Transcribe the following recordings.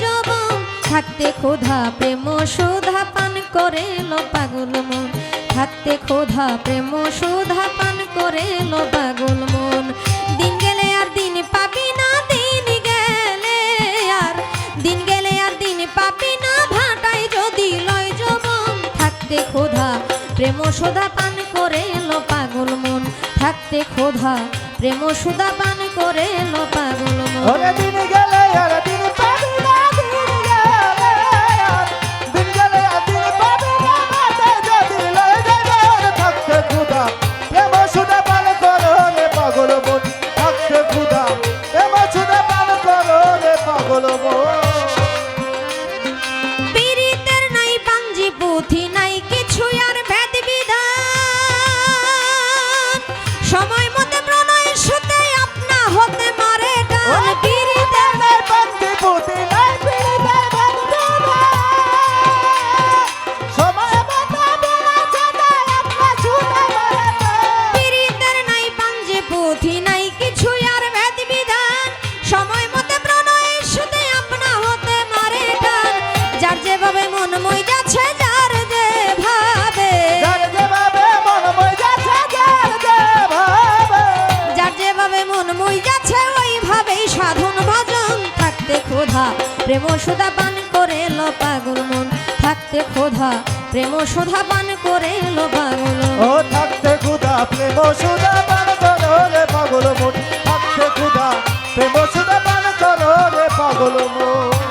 যাব থাকতে ক্ষুধা প্রেম পান করে লো পাগল মন। থাকতে ক্ষুধা প্রেম পান করে লো পাগল মন। দিন গেলে আর দিন পাবি না, দিন গেলে আর। দিন গেলে আর দিন পাবি না, ভাটায় যদি লয় যবন। থাকতে ক্ষুধা প্রেম, সুধা পান করে লো পাগল ক্ষুধা প্রেম সুদা পান করে লো পাগল গেলে সময় মতে প্রণয় সুতে আপনা হতে মারে টান প্রেম সুধা পান করে লো পাগল মন। থাকতে খোধা প্রেম সুধা পান করে লো পাগল ও থাকতে খোধা প্রেম সুধা পান করো রে পাগল মন। থাকতে খোধা প্রেম সুধা পান করো রে পাগল মন।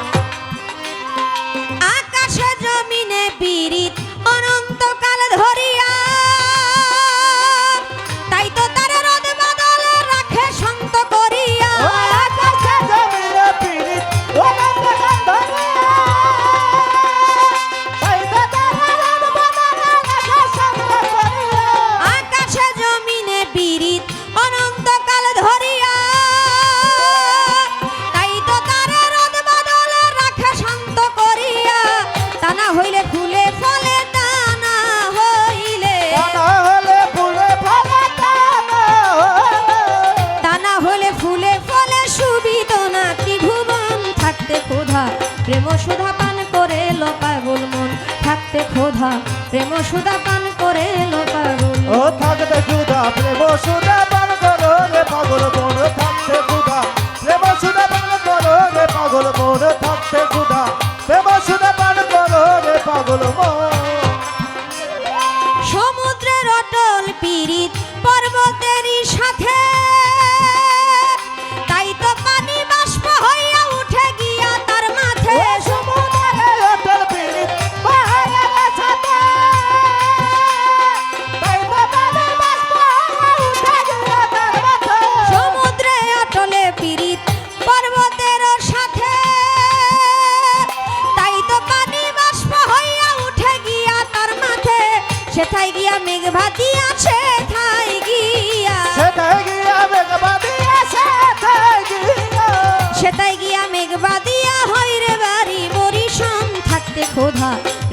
ক্ষোধা প্রেম সুধা পান করে লো পাগল। ও থাকতে সুধা, প্রেম সুধা পান করো রে পাগল, মন থাকতে সুধা। প্রেম সুধা পান করো রে পাগল, মন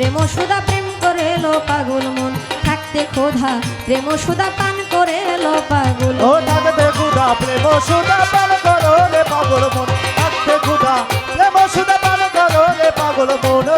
প্রেম সুদা প্রেম করে লো পাগল মন। থাকতে খোধা প্রেম সুদা পান করে লো পাগল ও থাকতে খোধা প্রেম সুদা পান করো রে পাগল মন। থাকতে খোধা প্রেম সুদা পান করো রে পাগল মন।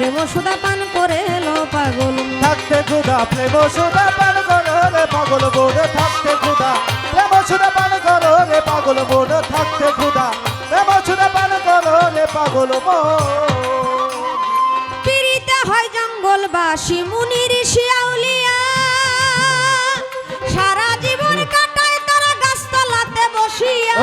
প্রেম সুদা পান করে লো পাগল। থাকতে ক্ষুধা প্রেম সুদা পান করো রে পাগল। থাকতে ক্ষুধা প্রেম সুদা পান করো রে পাগল। থাকতে ক্ষুধা প্রেম সুদা পান করো রে পাগল। পিড়িতে হয় জঙ্গলবাসী মুনি ঋষি আউলিয়া। সারা জীবন কাটায় তারা গাছতলাতে বসিয়া।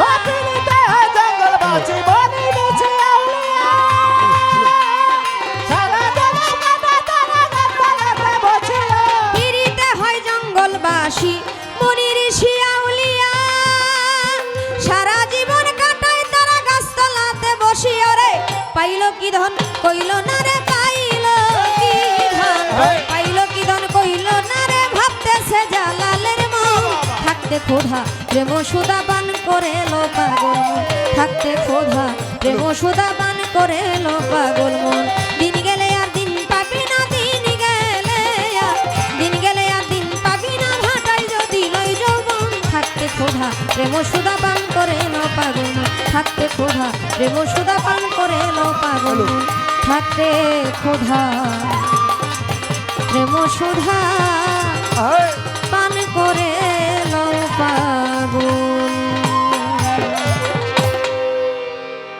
থাকতে ক্ষোধা প্রেম সুদা পান করে লো পাগল মন। থাকতে ক্ষোধা প্রেম সুদা পান করে লো পাগল মন। দিন গেলে আর দিন পাবি না দিন গেলে দিন গেলে আর দিন পাবি না ভাটাই যদি লই যৌবন। থাকতে ক্ষোধা প্রেম সুদা পান করে লো পাগল মন। থাকতে ক্ষোধা প্রেম সুদা পান করে লো পাগল মন। থাকতে ক্ষোধা প্রেম সুধা পান করে